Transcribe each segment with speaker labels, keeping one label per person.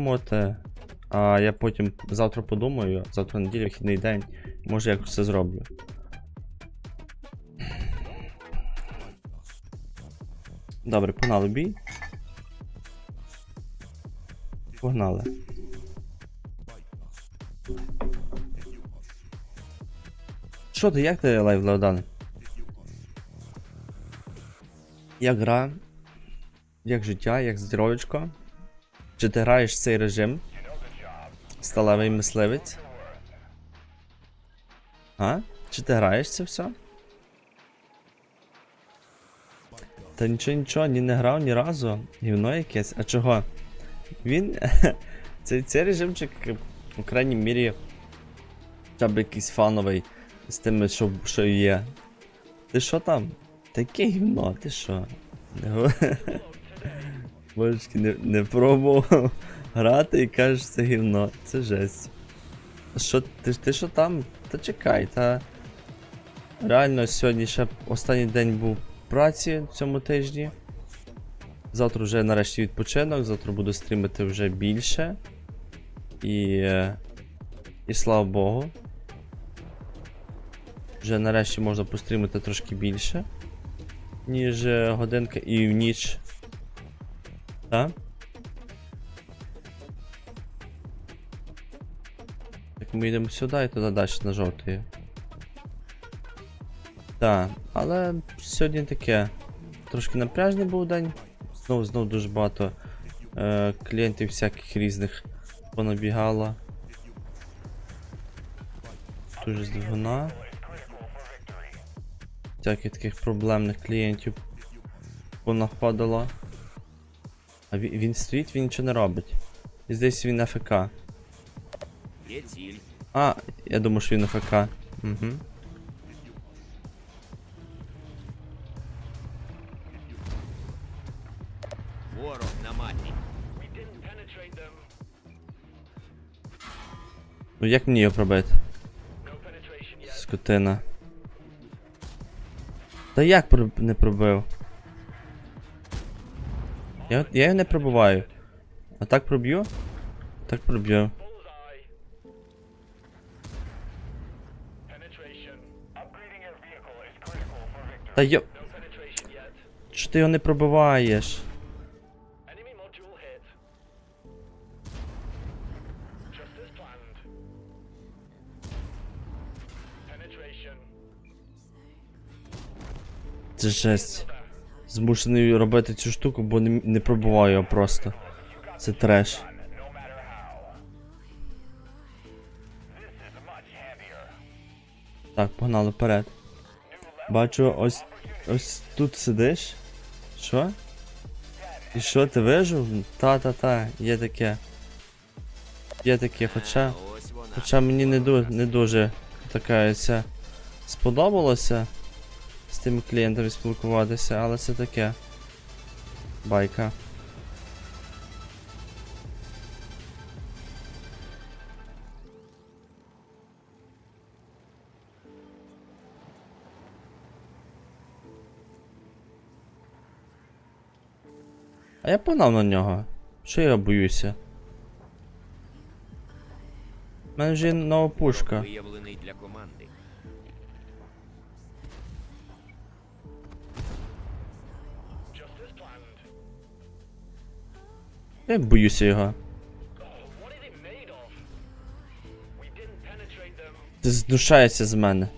Speaker 1: думати. А я потім завтра подумаю, завтра неділя, вихідний день, може якось це зроблю. Добре, погнали бій. Погнали. Що ти, як ти лайв Леодан? Як гра? Як життя, як здоров'ячко? Чи ти граєш цей режим? Сталевий мисливець? А? Чи ти граєш це все? Та нічого, нічого, ні не грав ні разу. Гівно якесь. А чого? Він. цей, цей режимчик, у крайній мірі, хоча б якийсь фановий з тими, що, що є. Ти що там? Таке гівно, ти що? Божечки, не, не пробував грати і кажеш це гівно. Це жесть. Що, ти, ти що там? Та чекай, та. Реально сьогодні ще останній день був праці в цьому тижні. Завтра вже нарешті відпочинок, завтра буду стрімити вже більше. І. І слава Богу. Вже нарешті можна пострімити трошки більше, ніж е, годинка і в ніч. Так? Так ми йдемо сюди і туди далі на жовтий. Так, але сьогодні таке. Трошки напряжний був день. Знову знову дуже багато е, клієнтів всяких різних понабігало. Дуже з двигуна. Всяких таких проблемних клієнтів понаходило. А він, він стоїть, він нічого не робить. І здесь він АФК. А, я думаю, що він АФК. Угу.
Speaker 2: Ворог на маті.
Speaker 1: Ну як мені його пробити? Скотина. Та як не пробив? Я, я його не пробиваю. А так проб'ю? Так проб'ю. Та йо. Що ти його не пробиваєш? Це жесть. Змушений робити цю штуку, бо не, не пробуваю його просто. Це треш. Так, погнали вперед. Бачу, ось ось тут сидиш. Що? І що, ти вижив? Та-та-та, є таке. Є таке, хоча. Хоча мені не, ду, не дуже така ця сподобалося з тими клієнтами спілкуватися, але це таке. Байка. А я погнав на нього. Що я боюся? У мене вже нова пушка.
Speaker 2: Виявлений для команди.
Speaker 1: Я боюся його. Ти знушаєшся з мене.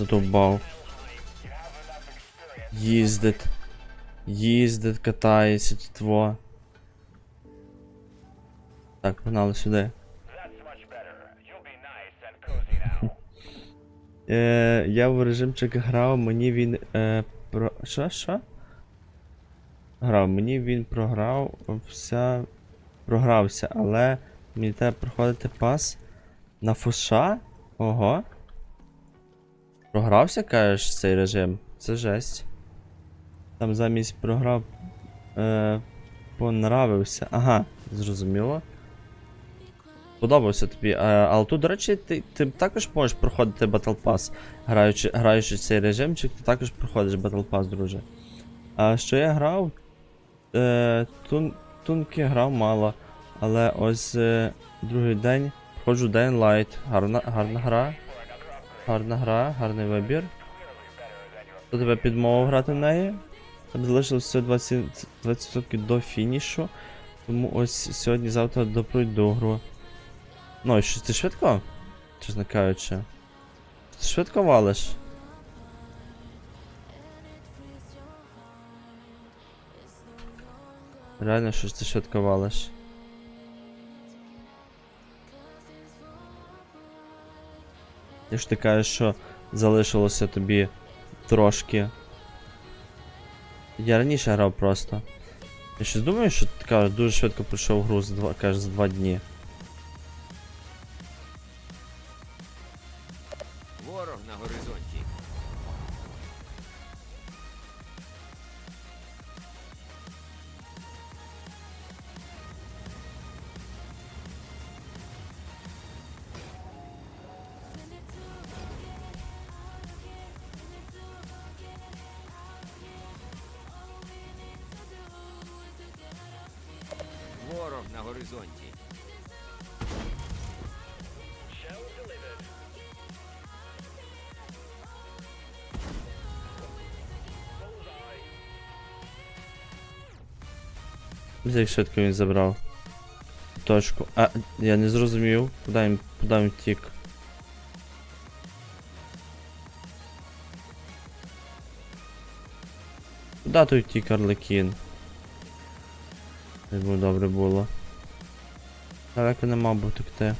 Speaker 1: Задовбав. Їздить. Їздить, катається тут во. Так, погнали сюди. Е, я в режимчик грав, мені він. Е, про. Що? Що? Грав, мені він програв вся. Програвся, але мені треба проходити пас на фоша? Ого. Програвся, кажеш, цей режим? Це жесть. Там замість програв. Е, понравився. Ага, зрозуміло. Подобався тобі. Е, але тут, до речі, ти, ти також можеш проходити Battle Pass, граючи, граючи цей режимчик, ти також проходиш Battle Pass, друже. А що я грав? Е, тун, тунки грав мало. Але ось е, другий день проходжу Dying Light. Гарна, гарна гра. Гарна гра, гарний вибір. Хто тебе підмовив грати в неї? Там залишилося 20%, 20% до фінішу. Тому ось сьогодні-завтра допройду гру. Ну, і що ти швидко? Чесно кажучи. Ти швидко валиш? Реально, що ж ти швидко валиш? Якщо ти кажеш, що залишилося тобі трошки. Я раніше грав просто. Я щось думаю, що ти кажеш, дуже швидко пройшов гру за два, кажеш, за два дні.
Speaker 2: На горизонті.
Speaker 1: Як швидко він забрав. Точку. А, я не зрозумів, куди він, куди він втік. Куди той втік Арлекін? Якби добре було. Далеко не мав би втекти.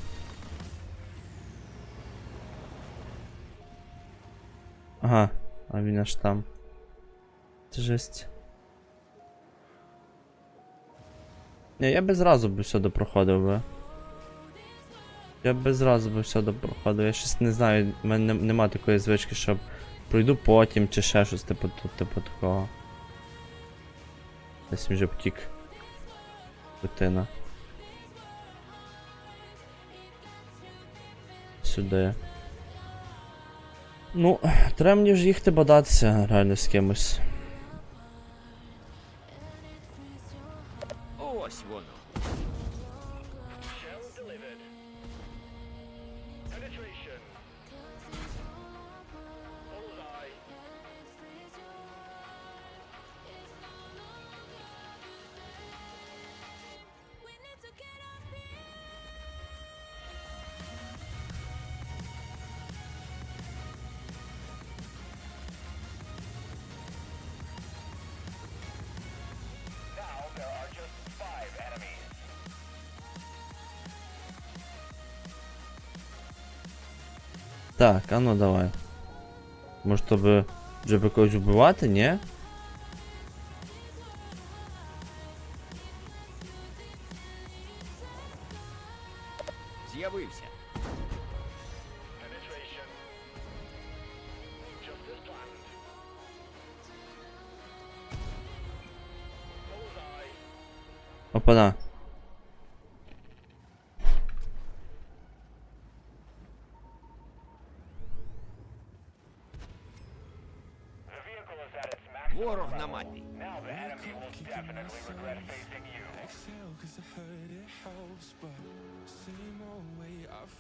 Speaker 1: Ага, а він аж там. Це жесть. Ні, я би зразу би все допроходив би. Я би зразу би все допроходив. Я щось не знаю, в мене нем- нема такої звички, щоб пройду потім чи ще щось типу, типу такого. Десь вже втік. Дитина. Сюди. Ну, треба мені ж їхати бодатися реально з кимось. Так, а ну давай. Може тобі вже когось вбивати, ні?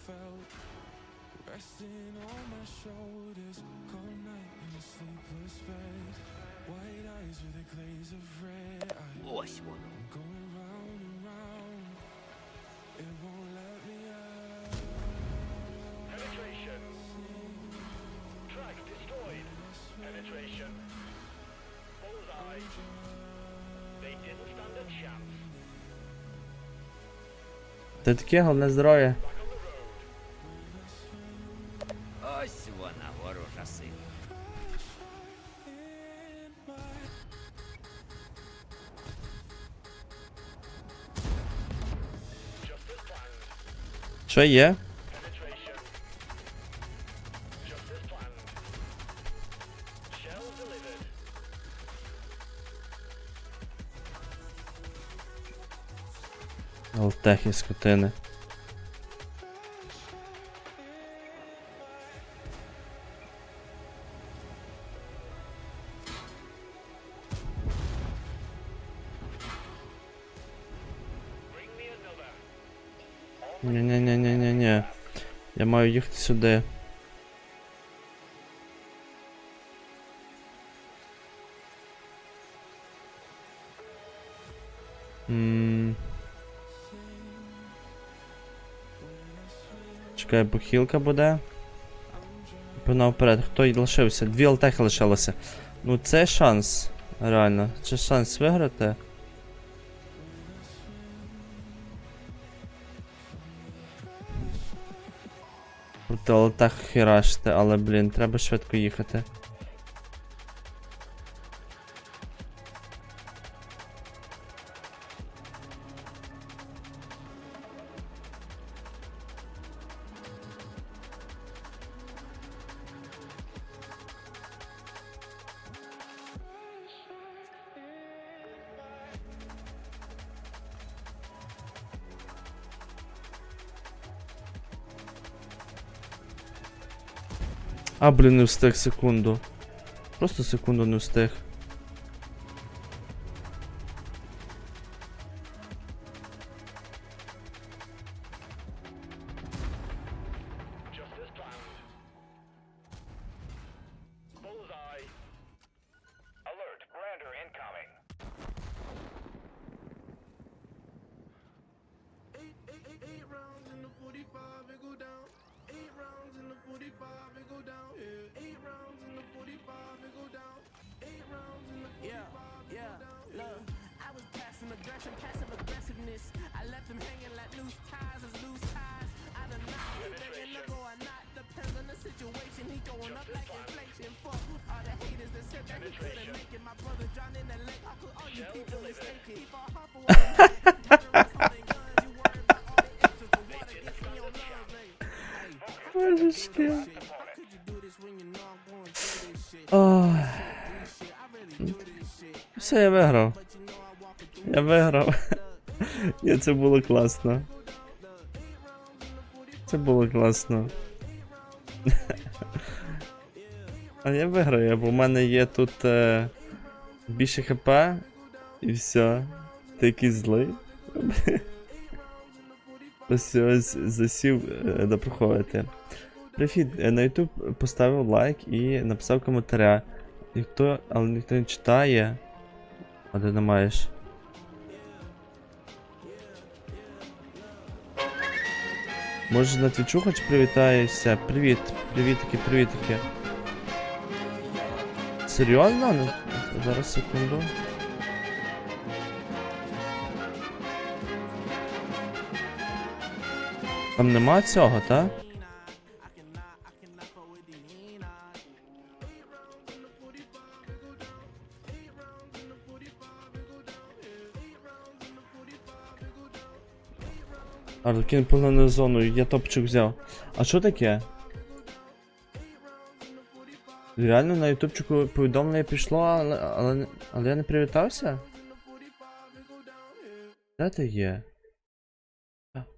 Speaker 3: felt resting on my shoulders cold night in a sleepless bed white eyes with a glaze of red I'm
Speaker 2: Ось воно.
Speaker 1: Ти таке головне здоров'я.
Speaker 2: Ось вона, ворожа сила.
Speaker 1: Що є? Алтехи скотини. Ні-ні-ні-ні-ні-ні. Я маю їхати сюди. Чекай, похилка буде. Вперед. Хто й лишився? Дві алтехи лишилося. Ну це шанс. Реально. Це шанс виграти. Проти алтех херашити, але, блін, треба швидко їхати. А, блін, не встиг секунду. Просто секунду не встиг.
Speaker 4: hanging like loose ties is loose ties. I don't know her go or not. Depends on the situation. He going up like inflation. Fuck all the haters that said that he couldn't make it. My brother drowned in the lake. How could all you people mistake it? Keep on hot for what is this Oh. Você é, meu irmão. É,
Speaker 1: meu irmão. Ні, це було класно. Це було класно. А я виграю, бо в мене є тут е, більше хп і все. Ти якийсь злий. Ось ось засів е, допроходити. Привіт, е, на YouTube поставив лайк і написав коментаря. Ніхто, але ніхто не читає. А ти не маєш. Може на твічу хоч привітаєшся? Привіт, привітики, привітики. Серйозно? Ну, Зараз секунду. Там нема цього, так? Аркін поглянув зону, я топчик взяв. А що таке? Реально на ютубчику повідомлення пішло, але, але, але я не привітався? Де ти є?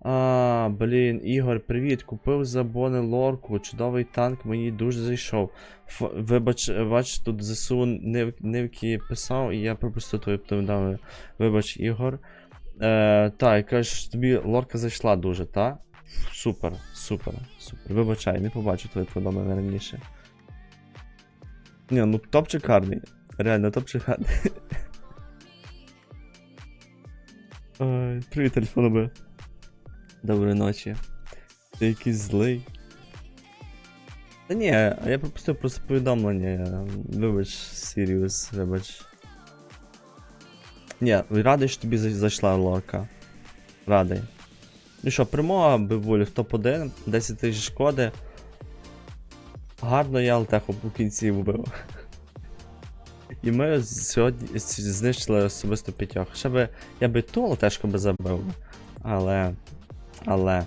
Speaker 1: А, блін, Ігор, привіт. Купив за бони лорку. Чудовий танк мені дуже зайшов. Ф, вибач, бач, тут ЗСУ нив, нивки писав, і я пропустив твоє повідомлення. Вибач, Ігор. Е, так, кажеш, тобі лорка зайшла дуже, та? Супер, супер, супер. Вибачай, не побачив твоє повідомлення раніше. Ні, ну топчик гарний. Реально, топчик гарний. Ой, привіт, телефоноби. Доброї ночі. Ти якийсь злий. Та ні, я пропустив просто повідомлення. Вибач, Сіріус, вибач. Ні, радий, що тобі зайшла лорка. Радий. Ну що, перемога Бивулі в топ-1, 10 тисяч шкоди. Гарно я Алтеху в кінці вбив. І ми сьогодні знищили особисто п'ятьох. Ще би я би ту Алтешку би забив. Але. Але.